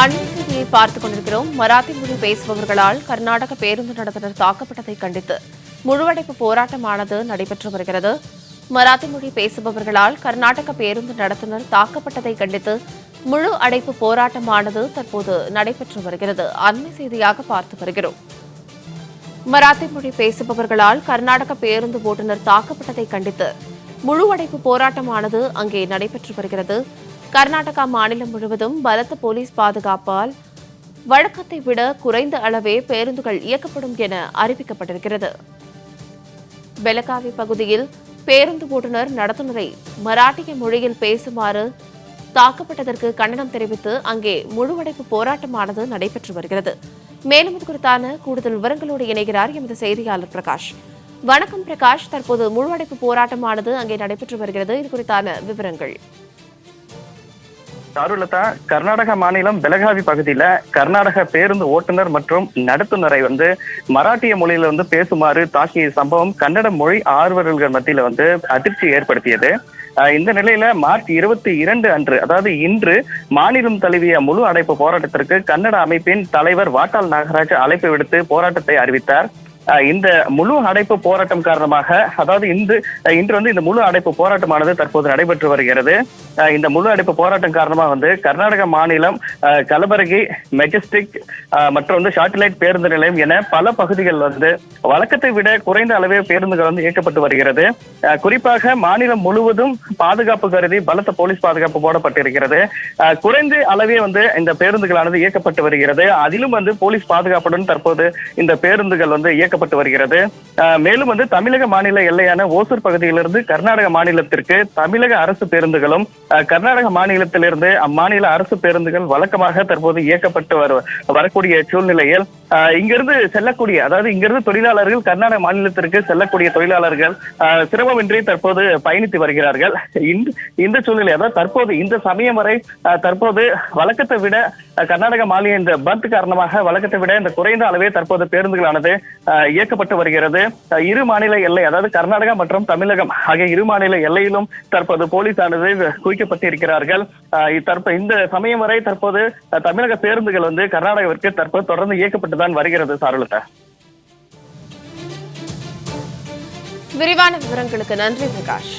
அண்மை பார்த்துக் கொண்டிருக்கிறோம். மராத்தி மொழி பேசுபவர்களால் கர்நாடக பேருந்து நடத்துனர் தாக்கப்பட்டதை கண்டித்து முழுவடைப்பு போராட்டமானது நடைபெற்று வருகிறது. மராத்தி மொழி பேசுபவர்களால் கர்நாடக பேருந்து நடத்துனர் தாக்கப்பட்டதை கண்டித்து முழு அடைப்பு போராட்டமானது தற்போது நடைபெற்று வருகிறது. அண்மை செய்தியாக பார்த்து வருகிறோம். மராத்தி மொழி பேசுபவர்களால் கர்நாடக பேருந்து ஓட்டுநர் தாக்கப்பட்டதை கண்டித்து முழு அடைப்பு போராட்டமானது அங்கே நடைபெற்று வருகிறது. கர்நாடகா மாநிலம் முழுவதும் பலத்த போலீஸ் பாதுகாப்பால் வழக்கத்தை விட குறைந்த அளவே பேருந்துகள் இயக்கப்படும் என அறிவிக்கப்பட்டிருக்கிறது. பெலகாவி பகுதியில் பேருந்து ஓட்டுநர் நடத்துனரை மராட்டிய மொழியில் பேசுமாறு தாக்கப்பட்டதற்கு கண்டனம் தெரிவித்து அங்கே முழுவடைப்பு போராட்டமானது நடைபெற்று வருகிறது. மேலும் இது குறித்தான கூடுதல் விவரங்களோடு இணைகிறார் எமது செய்தியாளர் பிரகாஷ். வணக்கம் பிரகாஷ். தற்போது முழுவடைப்பு போராட்டமானது அங்கே நடைபெற்று வருகிறது. இது குறித்தான விவரங்கள். சாருலதா கர்நாடக மாநிலம் பெலகாவி பகுதியில கர்நாடக பேருந்து ஓட்டுநர் மற்றும் நடத்துனரை வந்து மராட்டிய மொழியில வந்து பேசுமாறு தாக்கிய சம்பவம் கன்னட மொழி ஆர்வலர்கள் மத்தியில வந்து அதிர்ச்சி ஏற்படுத்தியது. இந்த நிலையில மார்ச் இருபத்தி இரண்டு அன்று அதாவது இன்று மாநிலம் தழுவிய முழு அடைப்பு போராட்டத்திற்கு கன்னட அமைப்பின் தலைவர் வாட்டாள் நாகராஜ் அழைப்பு விடுத்து போராட்டத்தை அறிவித்தார். இந்த முழு அடைப்பு போராட்டம் காரணமாக அதாவது இன்று இன்று வந்து இந்த முழு அடைப்பு போராட்டமானது தற்போது நடைபெற்று வருகிறது. இந்த முழு அடைப்பு போராட்டம் காரணமாக வந்து கர்நாடக மாநிலம் கலபரகி மெஜஸ்டிக் மற்றும் வந்து சாட்டிலைட் பேருந்து நிலையம் என பல பகுதிகள் வந்து வழக்கத்தை விட குறைந்த அளவே பேருந்துகள் வந்து இயக்கப்பட்டு வருகிறது. குறிப்பாக மாநிலம் முழுவதும் பாதுகாப்பு கருதி பலத்த போலீஸ் பாதுகாப்பு போடப்பட்டிருக்கிறது. குறைந்த அளவே வந்து இந்த பேருந்துகளானது இயக்கப்பட்டு வருகிறது. அதிலும் வந்து போலீஸ் பாதுகாப்புடன் தற்போது இந்த பேருந்துகள் வந்து இயக்க இயக்கப்பட்டு வருகிறது. மேலும் வந்து தமிழக மாநில எல்லையான ஓசூர் பகுதியிலிருந்து கர்நாடக மாநிலத்திற்கு தமிழக அரசு பேருந்துகளும் கர்நாடக மாநிலத்திலிருந்து அம்மாநில அரசு பேருந்துகள் வழக்கமாக தற்போது இயக்கப்பட்டு வரு வரக்கூடிய சூழ்நிலையில் இங்கிருந்து செல்லக்கூடிய அதாவது இங்கிருந்து தொழிலாளர்கள் கர்நாடக மாநிலத்திற்கு செல்லக்கூடிய தொழிலாளர்கள் சிரமமின்றி தற்போது பயணித்து வருகிறார்கள். இந்த சூழ்நிலை அதாவது தற்போது இந்த சமயம் வரை தற்போது வழக்கத்தை விட கர்நாடக மாநில இந்த பந்த் காரணமாக வழக்கத்தை விட இந்த குறைந்த அளவே தற்போது பேருந்துகளானது இயக்கப்பட்டு வருகிறது. இரு மாநில எல்லை அதாவது கர்நாடகா மற்றும் தமிழகம் ஆகிய இரு மாநில எல்லையிலும் தற்போது போலீசானது குவிக்கப்பட்டு இருக்கிறார்கள் அஹ் இந்த சமயம் வரை தற்போது தமிழக பேருந்துகள் வந்து கர்நாடகாவிற்கு தற்போது தொடர்ந்து இயக்கப்பட்டு தான் வருகிறது சாருலதா. விரிவான விவரங்களுக்கு நன்றி பிரகாஷ்.